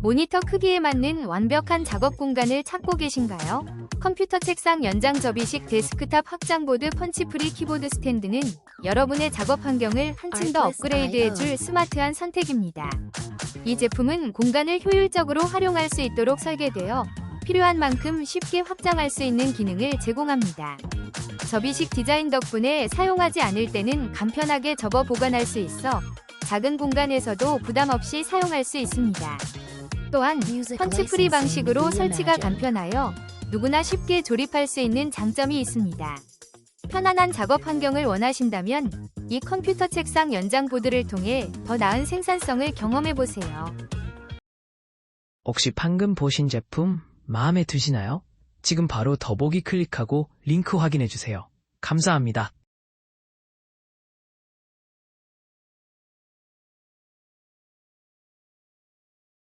모니터 크기에 맞는 완벽한 작업 공간을 찾고 계신가요? 컴퓨터 책상 연장 접이식 데스크탑 확장보드 펀치프리 키보드 스탠드는 여러분의 작업 환경을 한층 더 업그레이드해줄 스마트한 선택입니다. 이 제품은 공간을 효율적으로 활용할 수 있도록 설계되어 필요한 만큼 쉽게 확장할 수 있는 기능을 제공합니다. 접이식 디자인 덕분에 사용하지 않을 때는 간편하게 접어 보관할 수 있어 작은 공간에서도 부담 없이 사용할 수 있습니다. 또한 펀치프리 방식으로 설치가 간편하여 누구나 쉽게 조립할 수 있는 장점이 있습니다. 편안한 작업 환경을 원하신다면 이 컴퓨터 책상 연장 보드를 통해 더 나은 생산성을 경험해 보세요. 혹시 방금 보신 제품 마음에 드시나요? 지금 바로 더보기 클릭하고 링크 확인해 주세요. 감사합니다.